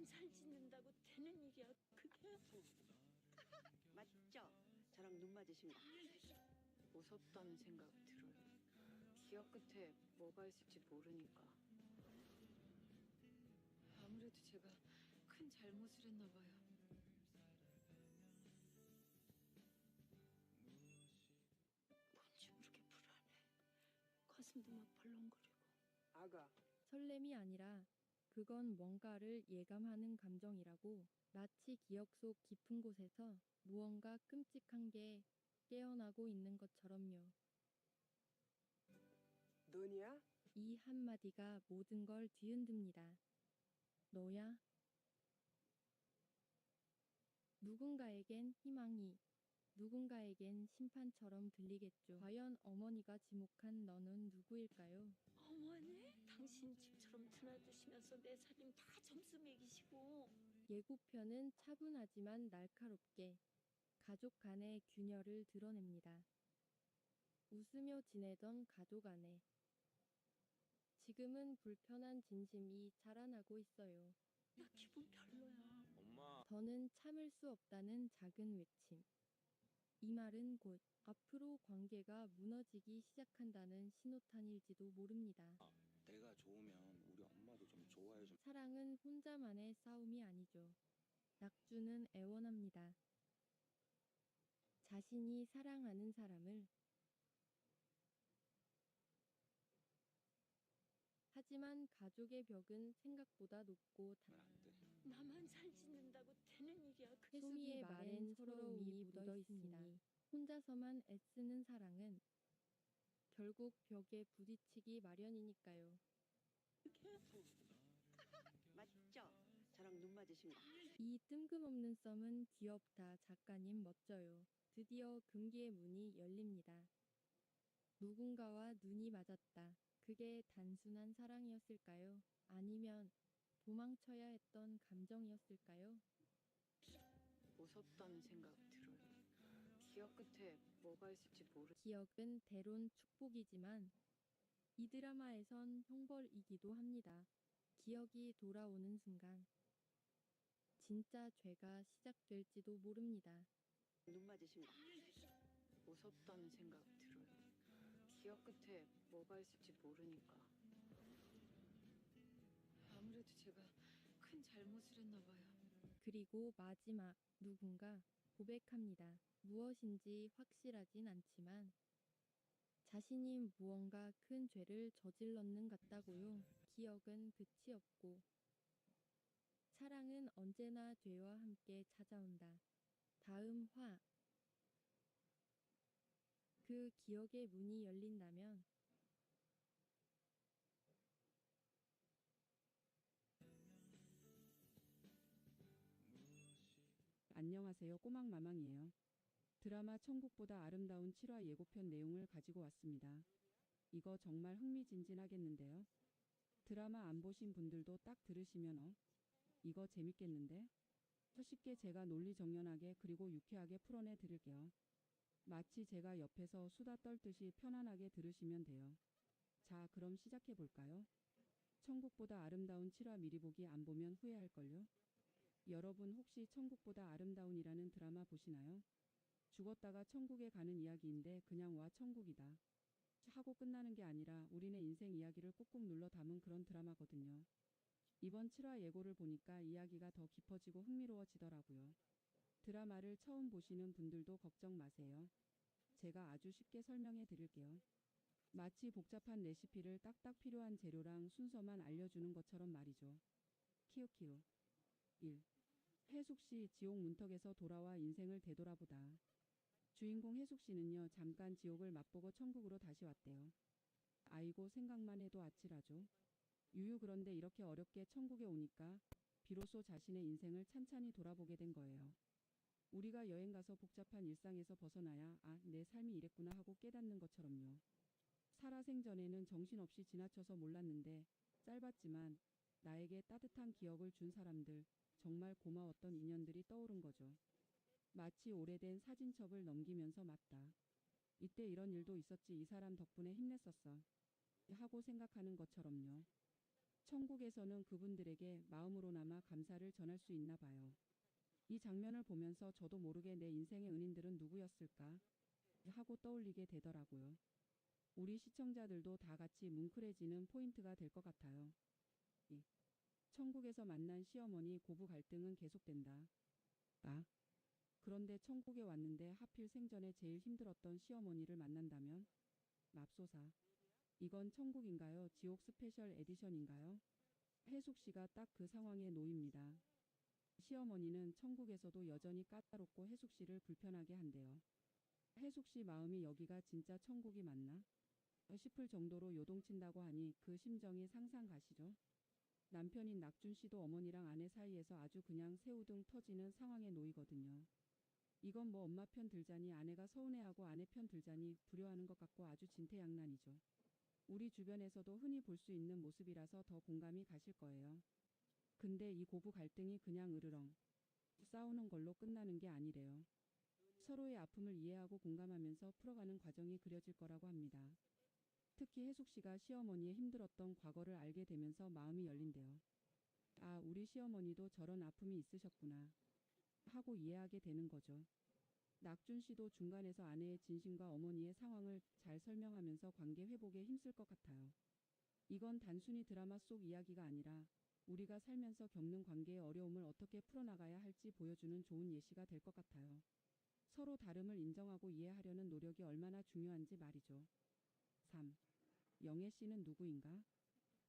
나만 잘 짓는다고 되는 일이야 그게? 맞죠? 저랑 눈 맞으십니다. 무섭다는 생각이 들어요. 기억 끝에 뭐가 있을지 모르니까. 아무래도 제가 큰 잘못을 했나 봐요. 뭔지 모르게 불안해. 가슴도 막 벌렁거리고. 아가, 설렘이 아니라 그건 뭔가를 예감하는 감정이라고 마치 기억 속 깊은 곳에서 무언가 끔찍한 게 깨어나고 있는 것처럼요. 너냐? 이 한마디가 모든 걸 뒤흔듭니다. 너야? 누군가에겐 희망이, 누군가에겐 심판처럼 들리겠죠. 과연 어머니가 지목한 너는 누구일까요? 어머니? 당신 집 처럼 드나드시면서 내 살림 다 점수 매기시고 예고편은 차분하지만 날카롭게 가족 간의 균열을 드러냅니다. 웃으며 지내던 가족 안에 지금은 불편한 진심이 자라나고 있어요. 나 기분 별로야. 엄마 더는 참을 수 없다는 작은 외침. 이 말은 곧 앞으로 관계가 무너지기 시작한다는 신호탄일지도 모릅니다. 내가 좋으면 우리 엄마도 좀 좋아해 좀 사랑은 혼자만의 싸움이 아니죠. 낙주는 애원합니다. 자신이 사랑하는 사람을 하지만 가족의 벽은 생각보다 높고 단- 하면 안 돼. 나만 잘 짓는다고 되는 일이야 그게? 해숙이의 말엔 서러움이 묻어 있습니다. 혼자서만 애쓰는 사랑은 결국 벽에 부딪히기 마련이니까요. 그게? 맞죠? 저랑 눈 맞으십니다. 이 뜬금없는 썸은 귀엽다 작가님 멋져요. 드디어 금기의 문이 열립니다. 누군가와 눈이 맞았다. 그게 단순한 사랑이었을까요? 아니면 도망쳐야 했던 감정이었을까요? 무섭다는 생각이 들어요. 기억 끝에 뭐가 있을지 모르. 기억은 때론 축복이지만 이 드라마에선 형벌이기도 합니다. 기억이 돌아오는 순간 진짜 죄가 시작될지도 모릅니다. 눈 맞으십니다. 무섭다는 생각이 들어요. 기억 끝에 뭐가 있을지 모르니까. 아무래도 제가 큰 잘못을 했나 봐요. 그리고 마지막 누군가 고백합니다. 무엇인지 확실하진 않지만 자신이 무언가 큰 죄를 저질렀는 같다고요. 기억은 끝이 없고 사랑은 언제나 죄와 함께 찾아온다. 다음 화. 그 기억의 문이 열린다면 안녕하세요. 꼬막 마망이에요. 드라마 천국보다 아름다운 7화 예고편 내용을 가지고 왔습니다. 이거 정말 흥미진진하겠는데요. 드라마 안 보신 분들도 딱 들으시면 어? 이거 재밌겠는데? 쉽게 제가 논리정연하게 그리고 유쾌하게 풀어내 드릴게요. 마치 제가 옆에서 수다 떨듯이 편안하게 들으시면 돼요. 자, 그럼 시작해 볼까요? 천국보다 아름다운 7화 미리 보기 안 보면 후회할걸요? 여러분 혹시 천국보다 아름다운이라는 드라마 보시나요? 죽었다가 천국에 가는 이야기인데 그냥 와 천국이다. 하고 끝나는 게 아니라 우리네 인생 이야기를 꾹꾹 눌러 담은 그런 드라마거든요. 이번 7화 예고를 보니까 이야기가 더 깊어지고 흥미로워지더라고요. 드라마를 처음 보시는 분들도 걱정 마세요. 제가 아주 쉽게 설명해 드릴게요. 마치 복잡한 레시피를 딱딱 필요한 재료랑 순서만 알려주는 것처럼 말이죠. 키우키우 1. 해숙 씨 지옥 문턱에서 돌아와 인생을 되돌아보다. 주인공 해숙 씨는요, 잠깐 지옥을 맛보고 천국으로 다시 왔대요. 아이고, 생각만 해도 아찔하죠. 유유 그런데 이렇게 어렵게 천국에 오니까 비로소 자신의 인생을 찬찬히 돌아보게 된 거예요. 우리가 여행 가서 복잡한 일상에서 벗어나야 아, 내 삶이 이랬구나 하고 깨닫는 것처럼요. 살아생전에는 정신없이 지나쳐서 몰랐는데 짧았지만 나에게 따뜻한 기억을 준 사람들, 정말 고마웠던 인연들이 떠오른 거죠. 마치 오래된 사진첩을 넘기면서 맞다. 이때 이런 일도 있었지 이 사람 덕분에 힘냈었어. 하고 생각하는 것처럼요. 천국에서는 그분들에게 마음으로나마 감사를 전할 수 있나 봐요. 이 장면을 보면서 저도 모르게 내 인생의 은인들은 누구였을까 하고 떠올리게 되더라고요. 우리 시청자들도 다 같이 뭉클해지는 포인트가 될 것 같아요. 이, 천국에서 만난 시어머니 고부 갈등은 계속된다. 아, 그런데 천국에 왔는데 하필 생전에 제일 힘들었던 시어머니를 만난다면? 맙소사. 이건 천국인가요? 지옥 스페셜 에디션인가요? 해숙 씨가 딱 그 상황에 놓입니다. 시어머니는 천국에서도 여전히 까다롭고 해숙 씨를 불편하게 한대요. 해숙 씨 마음이 여기가 진짜 천국이 맞나? 싶을 정도로 요동친다고 하니 그 심정이 상상 가시죠? 남편인 낙준 씨도 어머니랑 아내 사이에서 아주 그냥 새우등 터지는 상황에 놓이거든요. 이건 뭐 엄마 편 들자니 아내가 서운해하고 아내 편 들자니 불효하는 것 같고 아주 진퇴양난이죠. 우리 주변에서도 흔히 볼 수 있는 모습이라서 더 공감이 가실 거예요. 근데 이 고부 갈등이 그냥 으르렁 싸우는 걸로 끝나는 게 아니래요. 서로의 아픔을 이해하고 공감하면서 풀어가는 과정이 그려질 거라고 합니다. 특히 해숙 씨가 시어머니의 힘들었던 과거를 알게 되면서 마음이 열린대요. 아, 우리 시어머니도 저런 아픔이 있으셨구나. 하고 이해하게 되는 거죠. 낙준 씨도 중간에서 아내의 진심과 어머니의 상황을 잘 설명하면서 관계 회복에 힘쓸 것 같아요. 이건 단순히 드라마 속 이야기가 아니라 우리가 살면서 겪는 관계의 어려움을 어떻게 풀어나가야 할지 보여주는 좋은 예시가 될 것 같아요. 서로 다름을 인정하고 이해하려는 노력이 얼마나 중요한지 말이죠. 3. 영애 씨는 누구인가?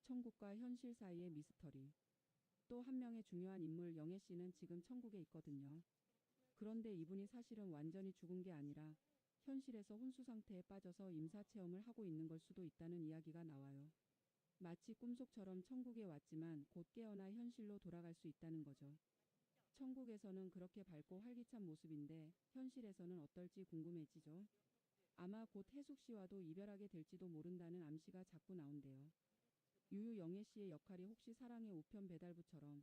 천국과 현실 사이의 미스터리. 또 한 명의 중요한 인물 영애 씨는 지금 천국에 있거든요. 그런데 이분이 사실은 완전히 죽은 게 아니라 현실에서 혼수 상태에 빠져서 임사 체험을 하고 있는 걸 수도 있다는 이야기가 나와요. 마치 꿈속처럼 천국에 왔지만 곧 깨어나 현실로 돌아갈 수 있다는 거죠. 천국에서는 그렇게 밝고 활기찬 모습인데 현실에서는 어떨지 궁금해지죠. 아마 곧 해숙 씨와도 이별하게 될지도 모른다는 암시가 자꾸 나온대요. 유유영애 씨의 역할이 혹시 사랑의 우편 배달부처럼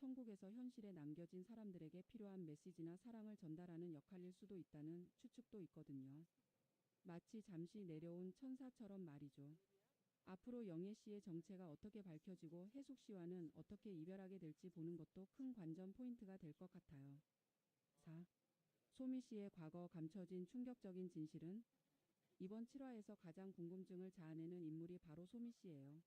천국에서 현실에 남겨진 사람들에게 필요한 메시지나 사랑을 전달하는 역할일 수도 있다는 추측도 있거든요. 마치 잠시 내려온 천사처럼 말이죠. 앞으로 영애 씨의 정체가 어떻게 밝혀지고 해숙 씨와는 어떻게 이별하게 될지 보는 것도 큰 관전 포인트가 될 것 같아요. 4. 소미 씨의 과거 감춰진 충격적인 진실은 이번 7화에서 가장 궁금증을 자아내는 인물이 바로 소미 씨예요.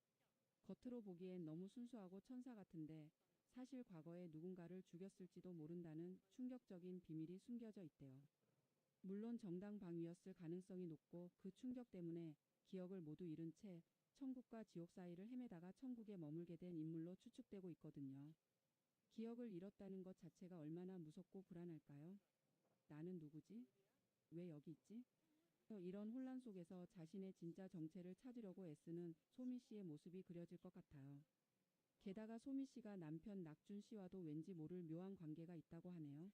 겉으로 보기엔 너무 순수하고 천사 같은데 사실 과거에 누군가를 죽였을지도 모른다는 충격적인 비밀이 숨겨져 있대요. 물론 정당 방위였을 가능성이 높고 그 충격 때문에 기억을 모두 잃은 채 천국과 지옥 사이를 헤매다가 천국에 머물게 된 인물로 추측되고 있거든요. 기억을 잃었다는 것 자체가 얼마나 무섭고 불안할까요? 나는 누구지? 왜 여기 있지? 이런 혼란 속에서 자신의 진짜 정체를 찾으려고 애쓰는 소미 씨의 모습이 그려질 것 같아요. 게다가 소미 씨가 남편 낙준 씨와도 왠지 모를 묘한 관계가 있다고 하네요.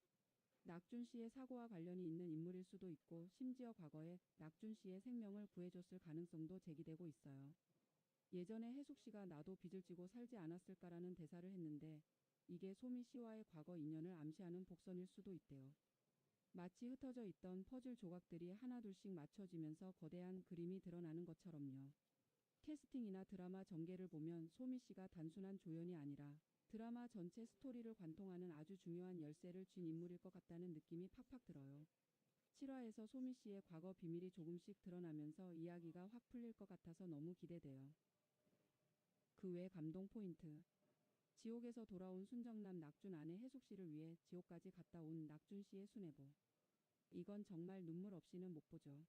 낙준 씨의 사고와 관련이 있는 인물일 수도 있고 심지어 과거에 낙준 씨의 생명을 구해줬을 가능성도 제기되고 있어요. 예전에 해숙 씨가 나도 빚을 지고 살지 않았을까라는 대사를 했는데 이게 소미 씨와의 과거 인연을 암시하는 복선일 수도 있대요. 마치 흩어져 있던 퍼즐 조각들이 하나둘씩 맞춰지면서 거대한 그림이 드러나는 것처럼요. 캐스팅이나 드라마 전개를 보면 소미 씨가 단순한 조연이 아니라 드라마 전체 스토리를 관통하는 아주 중요한 열쇠를 쥔 인물일 것 같다는 느낌이 팍팍 들어요. 7화에서 소미 씨의 과거 비밀이 조금씩 드러나면서 이야기가 확 풀릴 것 같아서 너무 기대돼요. 그 외 감동 포인트. 지옥에서 돌아온 순정남 낙준 아내 해숙 씨를 위해 지옥까지 갔다 온 낙준 씨의 수뇌보. 이건 정말 눈물 없이는 못 보죠.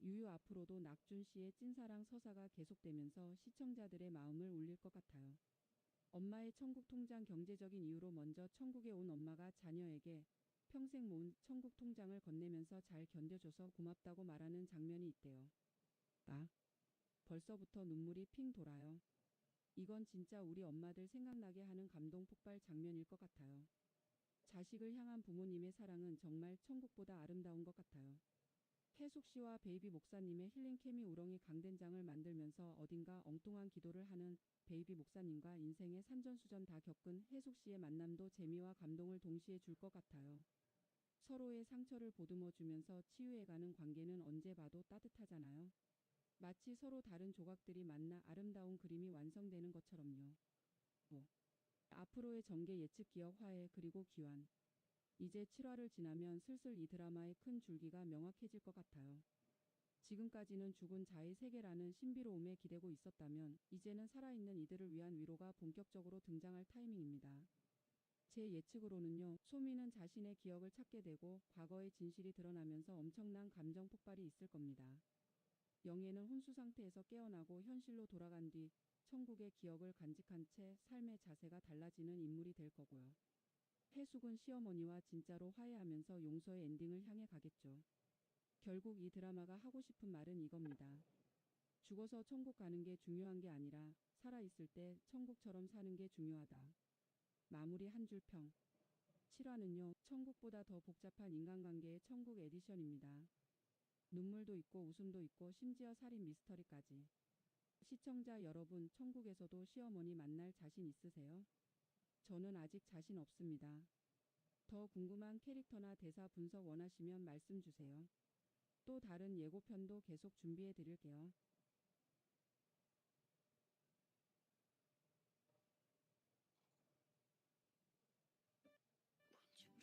유유 앞으로도 낙준 씨의 찐사랑 서사가 계속되면서 시청자들의 마음을 울릴 것 같아요. 엄마의 천국 통장 경제적인 이유로 먼저 천국에 온 엄마가 자녀에게 평생 모은 천국 통장을 건네면서 잘 견뎌줘서 고맙다고 말하는 장면이 있대요. 아, 벌써부터 눈물이 핑 돌아요. 이건 진짜 우리 엄마들 생각나게 하는 감동 폭발 장면일 것 같아요. 자식을 향한 부모님의 사랑은 정말 천국보다 아름다운 것 같아요. 해숙 씨와 베이비 목사님의 힐링 케미 우렁이 강된장을 만들면서 어딘가 엉뚱한 기도를 하는 베이비 목사님과 인생의 산전수전 다 겪은 해숙 씨의 만남도 재미와 감동을 동시에 줄 것 같아요. 서로의 상처를 보듬어 주면서 치유해가는 관계는 언제 봐도 따뜻하잖아요. 마치 서로 다른 조각들이 만나 아름다운 그림이 완성되는 것처럼요. 5. 앞으로의 전개 예측 기억 화해 그리고 기완. 이제 7화를 지나면 슬슬 이 드라마의 큰 줄기가 명확해질 것 같아요. 지금까지는 죽은 자의 세계라는 신비로움에 기대고 있었다면 이제는 살아있는 이들을 위한 위로가 본격적으로 등장할 타이밍입니다. 제 예측으로는요, 소미는 자신의 기억을 찾게 되고 과거의 진실이 드러나면서 엄청난 감정 폭발이 있을 겁니다. 영애는 혼수 상태에서 깨어나고 현실로 돌아간 뒤 천국의 기억을 간직한 채 삶의 자세가 달라지는 인물이 될 거고요. 해숙은 시어머니와 진짜로 화해하면서 용서의 엔딩을 향해 가겠죠. 결국 이 드라마가 하고 싶은 말은 이겁니다. 죽어서 천국 가는 게 중요한 게 아니라 살아있을 때 천국처럼 사는 게 중요하다. 마무리 한 줄 평. 7화는요, 천국보다 더 복잡한 인간관계의 천국 에디션입니다. 눈물도 있고 웃음도 있고 심지어 살인 미스터리까지. 시청자 여러분, 천국에서도 시어머니 만날 자신 있으세요? 저는 아직 자신 없습니다. 더 궁금한 캐릭터나 대사 분석 원하시면 말씀 주세요. 또 다른 예고편도 계속 준비해 드릴게요. 뭔지 모르게 불안해.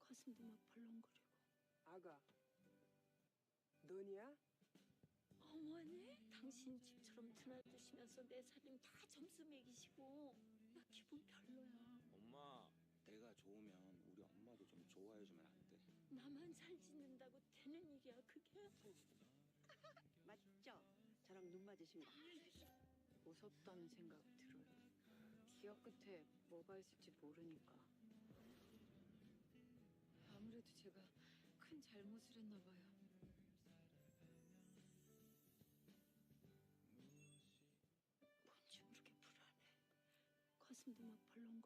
가슴도 막 벌렁거리고. 아가, 너냐? 어머니, 당신 집처럼 드나드시면서 내 살림 다 점수 매기시고 나 기분 별로야. 엄마, 내가 좋으면 우리 엄마도 좀 좋아해주면 안 돼? 나만 살 짓는다고 되는 일이야 그게? 맞죠? 저랑 눈 맞으십니다. 무섭다는 생각 들어요. 기억 끝에 뭐가 있을지 모르니까. 아무래도 제가 큰 잘못을 했나 봐요. 가슴도 막 벌렁거리고.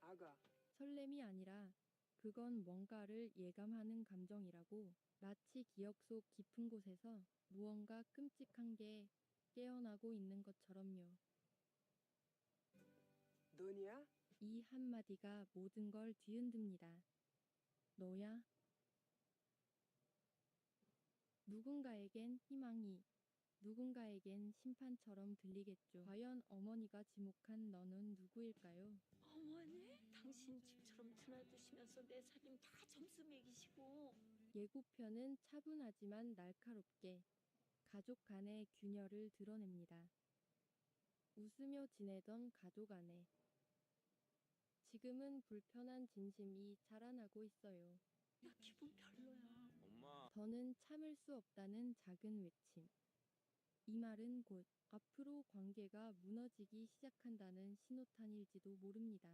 아가, 설렘이 아니라 그건 뭔가를 예감하는 감정이라고 마치 기억 속 깊은 곳에서 무언가 끔찍한 게 깨어나고 있는 것처럼요. 너냐? 이 한마디가 모든 걸 뒤흔듭니다. 너야? 누군가에겐 희망이, 누군가에겐 심판처럼 들리겠죠. 과연 어머니가 지목한 너는 누구일까요? 어머니, 당신 집처럼 드나드시면서 내 살림 다 점수 매기시고 예고편은 차분하지만 날카롭게 가족 간의 균열을 드러냅니다. 웃으며 지내던 가족 안에 지금은 불편한 진심이 자라나고 있어요. 나 기분 별로야. 엄마, 더는 참을 수 없다는 작은 외침. 이 말은 곧 앞으로 관계가 무너지기 시작한다는 신호탄일지도 모릅니다.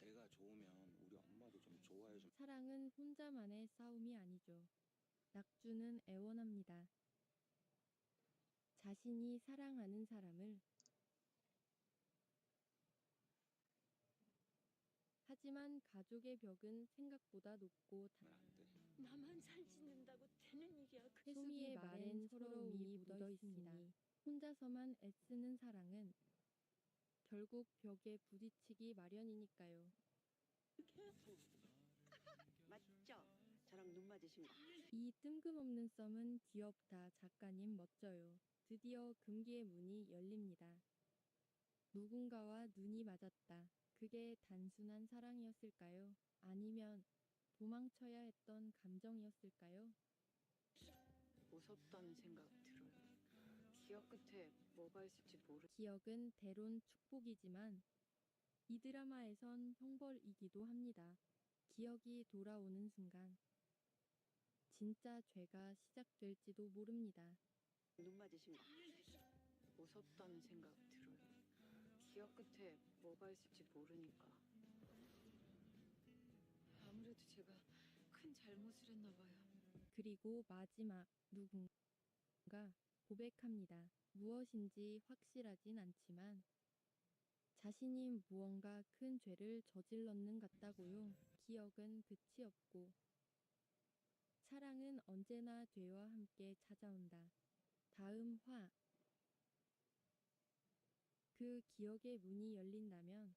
내가 좋으면 우리 엄마도 좀 좋아해주면 사랑은 혼자만의 싸움이 아니죠. 낙주는 애원합니다. 자신이 사랑하는 사람을 하지만 가족의 벽은 생각보다 높고 단- 안 돼? 나만 살 짓는다고 되는 일이야 그게? 해수미의 말엔 서러움이 묻어 있으니 혼자서만 애쓰는 사랑은 결국 벽에 부딪히기 마련이니까요. 맞죠? 저랑 눈 맞으십니다. 이 뜬금없는 썸은 귀엽다. 작가님 멋져요. 드디어 금기의 문이 열립니다. 누군가와 눈이 맞았다. 그게 단순한 사랑이었을까요? 아니면 도망쳐야 했던 감정이었을까요? 무섭다는 생각 들어요. 기억 끝에 뭐가 있을지 모르. 기억은 때론 축복이지만 이 드라마에선 형벌이기도 합니다. 기억이 돌아오는 순간 진짜 죄가 시작될지도 모릅니다. 눈 맞으십니다. 무섭다는 생각 들어요. 기억 끝에 뭐가 있을지 모르니까. 아무래도 제가 큰 잘못을 했나 봐요. 그리고 마지막 누군가 고백합니다. 무엇인지 확실하진 않지만 자신이 무언가 큰 죄를 저질렀는 같다고요. 기억은 끝이 없고 사랑은 언제나 죄와 함께 찾아온다. 다음 화. 그 기억의 문이 열린다면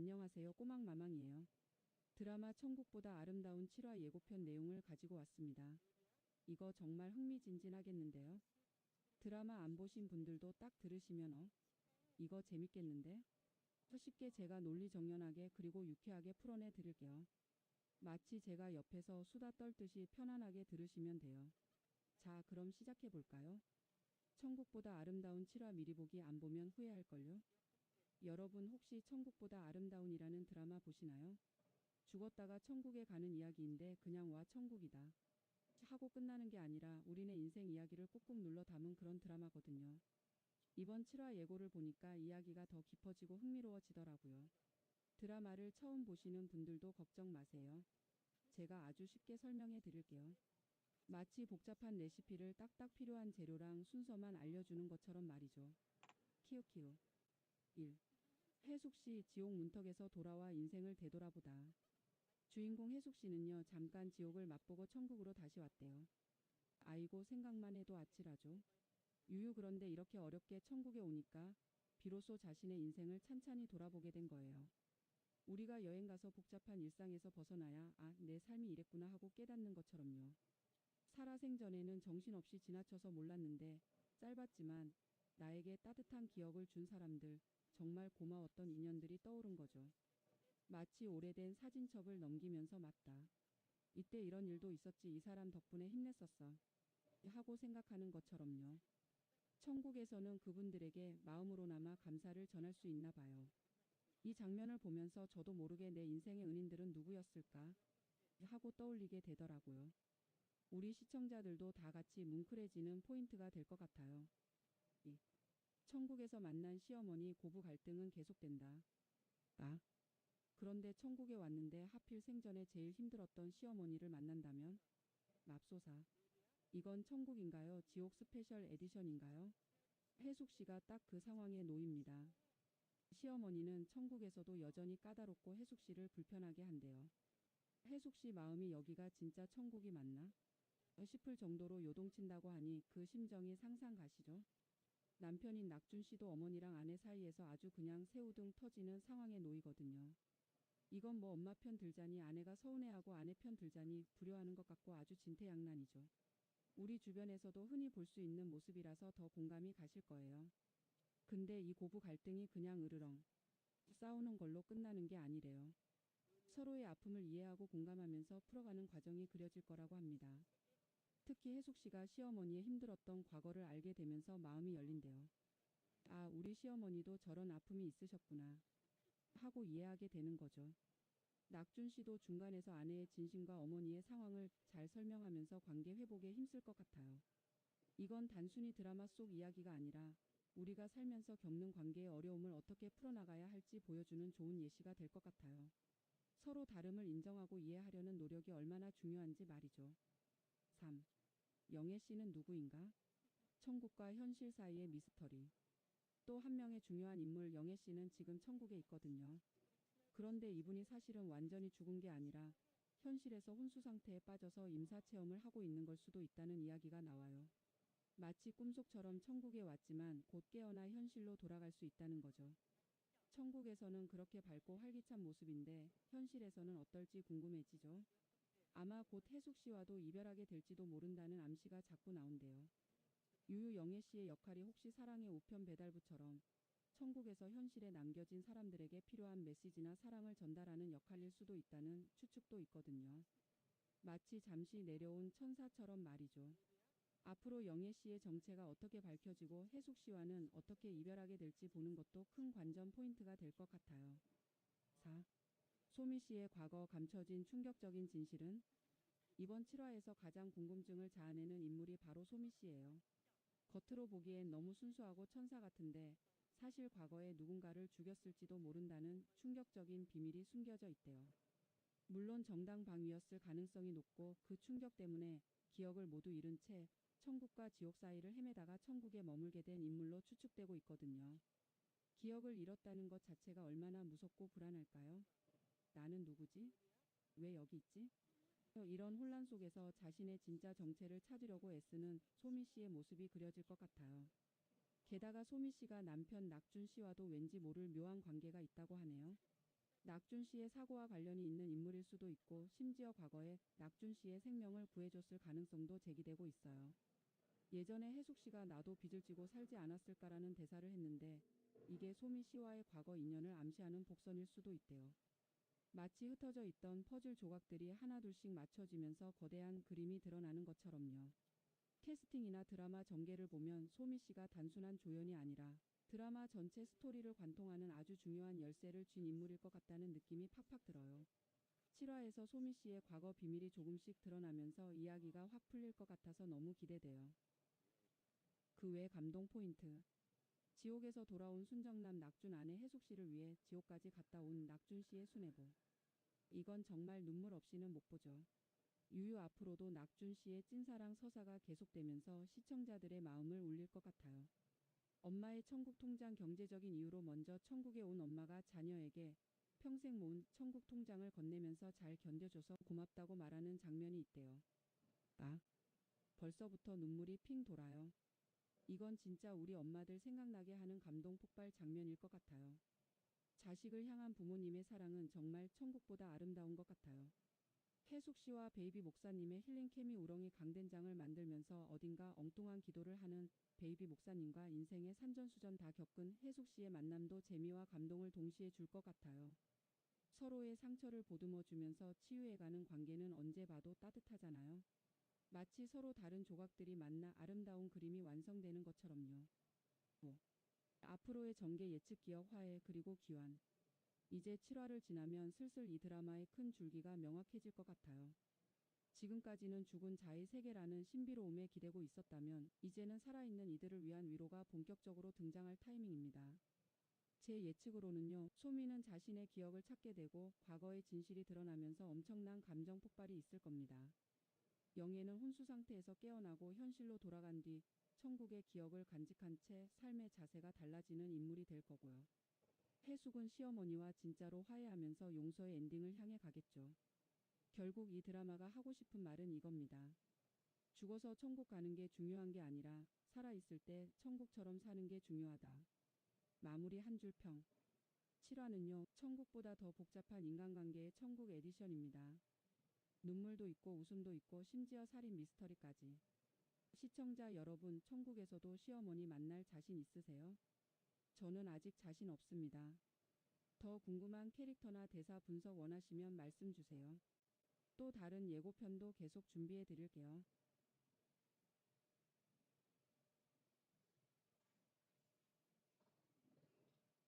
안녕하세요. 꼬막 마망이에요. 드라마 천국보다 아름다운 7화 예고편 내용을 가지고 왔습니다. 이거 정말 흥미진진하겠는데요. 드라마 안 보신 분들도 딱 들으시면 어? 이거 재밌겠는데? 쉽게 제가 논리정연하게 그리고 유쾌하게 풀어내 드릴게요. 마치 제가 옆에서 수다 떨듯이 편안하게 들으시면 돼요. 자, 그럼 시작해 볼까요? 천국보다 아름다운 7화 미리 보기 안 보면 후회할걸요? 여러분 혹시 천국보다 아름다운이라는 드라마 보시나요? 죽었다가 천국에 가는 이야기인데 그냥 와 천국이다. 하고 끝나는 게 아니라 우리네 인생 이야기를 꾹꾹 눌러 담은 그런 드라마거든요. 이번 7화 예고를 보니까 이야기가 더 깊어지고 흥미로워지더라고요. 드라마를 처음 보시는 분들도 걱정 마세요. 제가 아주 쉽게 설명해 드릴게요. 마치 복잡한 레시피를 딱딱 필요한 재료랑 순서만 알려주는 것처럼 말이죠. 키우키우. 1. 해숙 씨 지옥 문턱에서 돌아와 인생을 되돌아보다. 주인공 해숙 씨는요, 잠깐 지옥을 맛보고 천국으로 다시 왔대요. 아이고, 생각만 해도 아찔하죠. 유유 그런데 이렇게 어렵게 천국에 오니까 비로소 자신의 인생을 찬찬히 돌아보게 된 거예요. 우리가 여행 가서 복잡한 일상에서 벗어나야 아, 내 삶이 이랬구나 하고 깨닫는 것처럼요. 살아생전에는 정신없이 지나쳐서 몰랐는데 짧았지만 나에게 따뜻한 기억을 준 사람들, 정말 고마웠던 인연들이 떠오른 거죠. 마치 오래된 사진첩을 넘기면서 맞다. 이때 이런 일도 있었지 이 사람 덕분에 힘냈었어. 하고 생각하는 것처럼요. 천국에서는 그분들에게 마음으로나마 감사를 전할 수 있나 봐요. 이 장면을 보면서 저도 모르게 내 인생의 은인들은 누구였을까 하고 떠올리게 되더라고요. 우리 시청자들도 다 같이 뭉클해지는 포인트가 될 것 같아요. 이 천국에서 만난 시어머니 고부 갈등은 계속된다. 아. 그런데 천국에 왔는데 하필 생전에 제일 힘들었던 시어머니를 만난다면? 맙소사. 이건 천국인가요? 지옥 스페셜 에디션인가요? 해숙 씨가 딱 그 상황에 놓입니다. 시어머니는 천국에서도 여전히 까다롭고 해숙 씨를 불편하게 한대요. 해숙 씨 마음이 여기가 진짜 천국이 맞나? 싶을 정도로 요동친다고 하니 그 심정이 상상 가시죠? 남편인 낙준 씨도 어머니랑 아내 사이에서 아주 그냥 새우등 터지는 상황에 놓이거든요. 이건 뭐 엄마 편 들자니 아내가 서운해하고 아내 편 들자니 불효하는 것 같고 아주 진퇴양난이죠. 우리 주변에서도 흔히 볼 수 있는 모습이라서 더 공감이 가실 거예요. 근데 이 고부 갈등이 그냥 으르렁 싸우는 걸로 끝나는 게 아니래요. 서로의 아픔을 이해하고 공감하면서 풀어가는 과정이 그려질 거라고 합니다. 특히 해숙 씨가 시어머니의 힘들었던 과거를 알게 되면서 마음이 열린대요. 아, 우리 시어머니도 저런 아픔이 있으셨구나. 하고 이해하게 되는 거죠. 낙준 씨도 중간에서 아내의 진심과 어머니의 상황을 잘 설명하면서 관계 회복에 힘쓸 것 같아요. 이건 단순히 드라마 속 이야기가 아니라 우리가 살면서 겪는 관계의 어려움을 어떻게 풀어나가야 할지 보여주는 좋은 예시가 될 것 같아요. 서로 다름을 인정하고 이해하려는 노력이 얼마나 중요한지 말이죠. 3. 영애 씨는 누구인가? 천국과 현실 사이의 미스터리. 또 한 명의 중요한 인물 영애 씨는 지금 천국에 있거든요. 그런데 이분이 사실은 완전히 죽은 게 아니라 현실에서 혼수 상태에 빠져서 임사 체험을 하고 있는 걸 수도 있다는 이야기가 나와요. 마치 꿈속처럼 천국에 왔지만 곧 깨어나 현실로 돌아갈 수 있다는 거죠. 천국에서는 그렇게 밝고 활기찬 모습인데 현실에서는 어떨지 궁금해지죠. 아마 곧 해숙 씨와도 이별하게 될지도 모른다는 암시가 자꾸 나온대요. 유유 영애 씨의 역할이 혹시 사랑의 우편 배달부처럼 천국에서 현실에 남겨진 사람들에게 필요한 메시지나 사랑을 전달하는 역할일 수도 있다는 추측도 있거든요. 마치 잠시 내려온 천사처럼 말이죠. 앞으로 영애 씨의 정체가 어떻게 밝혀지고 해숙 씨와는 어떻게 이별하게 될지 보는 것도 큰 관전 포인트가 될 것 같아요. 4. 소미 씨의 과거 감춰진 충격적인 진실은 이번 7화에서 가장 궁금증을 자아내는 인물이 바로 소미 씨예요. 겉으로 보기엔 너무 순수하고 천사 같은데 사실 과거에 누군가를 죽였을지도 모른다는 충격적인 비밀이 숨겨져 있대요. 물론 정당 방위였을 가능성이 높고 그 충격 때문에 기억을 모두 잃은 채 천국과 지옥 사이를 헤매다가 천국에 머물게 된 인물로 추측되고 있거든요. 기억을 잃었다는 것 자체가 얼마나 무섭고 불안할까요? 나는 누구지? 왜 여기 있지? 이런 혼란 속에서 자신의 진짜 정체를 찾으려고 애쓰는 소미 씨의 모습이 그려질 것 같아요. 게다가 소미 씨가 남편 낙준 씨와도 왠지 모를 묘한 관계가 있다고 하네요. 낙준 씨의 사고와 관련이 있는 인물일 수도 있고 심지어 과거에 낙준 씨의 생명을 구해줬을 가능성도 제기되고 있어요. 예전에 해숙 씨가 나도 빚을 지고 살지 않았을까라는 대사를 했는데 이게 소미 씨와의 과거 인연을 암시하는 복선일 수도 있대요. 마치 흩어져 있던 퍼즐 조각들이 하나둘씩 맞춰지면서 거대한 그림이 드러나는 것처럼요. 캐스팅이나 드라마 전개를 보면 소미 씨가 단순한 조연이 아니라 드라마 전체 스토리를 관통하는 아주 중요한 열쇠를 쥔 인물일 것 같다는 느낌이 팍팍 들어요. 7화에서 소미 씨의 과거 비밀이 조금씩 드러나면서 이야기가 확 풀릴 것 같아서 너무 기대돼요. 그 외 감동 포인트. 지옥에서 돌아온 순정남 낙준 아내 해숙 씨를 위해 지옥까지 갔다 온 낙준 씨의 수뇌부. 이건 정말 눈물 없이는 못 보죠. 유유 앞으로도 낙준 씨의 찐사랑 서사가 계속되면서 시청자들의 마음을 울릴 것 같아요. 엄마의 천국 통장 경제적인 이유로 먼저 천국에 온 엄마가 자녀에게 평생 모은 천국 통장을 건네면서 잘 견뎌줘서 고맙다고 말하는 장면이 있대요. 아, 벌써부터 눈물이 핑 돌아요. 이건 진짜 우리 엄마들 생각나게 하는 감동 폭발 장면일 것 같아요. 자식을 향한 부모님의 사랑은 정말 천국보다 아름다운 것 같아요. 해숙 씨와 베이비 목사님의 힐링 케미 우렁이 강된장을 만들면서 어딘가 엉뚱한 기도를 하는 베이비 목사님과 인생의 산전수전 다 겪은 해숙 씨의 만남도 재미와 감동을 동시에 줄 것 같아요. 서로의 상처를 보듬어 주면서 치유해가는 관계는 언제 봐도 따뜻하잖아요. 마치 서로 다른 조각들이 만나 아름다운 그림이 완성되는 것처럼요. 뭐, 앞으로의 전개 예측 기억 화해 그리고 기완. 이제 7화를 지나면 슬슬 이 드라마의 큰 줄기가 명확해질 것 같아요. 지금까지는 죽은 자의 세계라는 신비로움에 기대고 있었다면 이제는 살아있는 이들을 위한 위로가 본격적으로 등장할 타이밍입니다. 제 예측으로는요, 소미는 자신의 기억을 찾게 되고 과거의 진실이 드러나면서 엄청난 감정 폭발이 있을 겁니다. 영애는 혼수 상태에서 깨어나고 현실로 돌아간 뒤 천국의 기억을 간직한 채 삶의 자세가 달라지는 인물이 될 거고요. 해숙은 시어머니와 진짜로 화해하면서 용서의 엔딩을 향해 가겠죠. 결국 이 드라마가 하고 싶은 말은 이겁니다. 죽어서 천국 가는 게 중요한 게 아니라 살아있을 때 천국처럼 사는 게 중요하다. 마무리 한 줄 평. 7화는요, 천국보다 더 복잡한 인간관계의 천국 에디션입니다. 눈물도 있고 웃음도 있고 심지어 살인 미스터리까지. 시청자 여러분, 천국에서도 시어머니 만날 자신 있으세요? 저는 아직 자신 없습니다. 더 궁금한 캐릭터나 대사 분석 원하시면 말씀 주세요. 또 다른 예고편도 계속 준비해 드릴게요.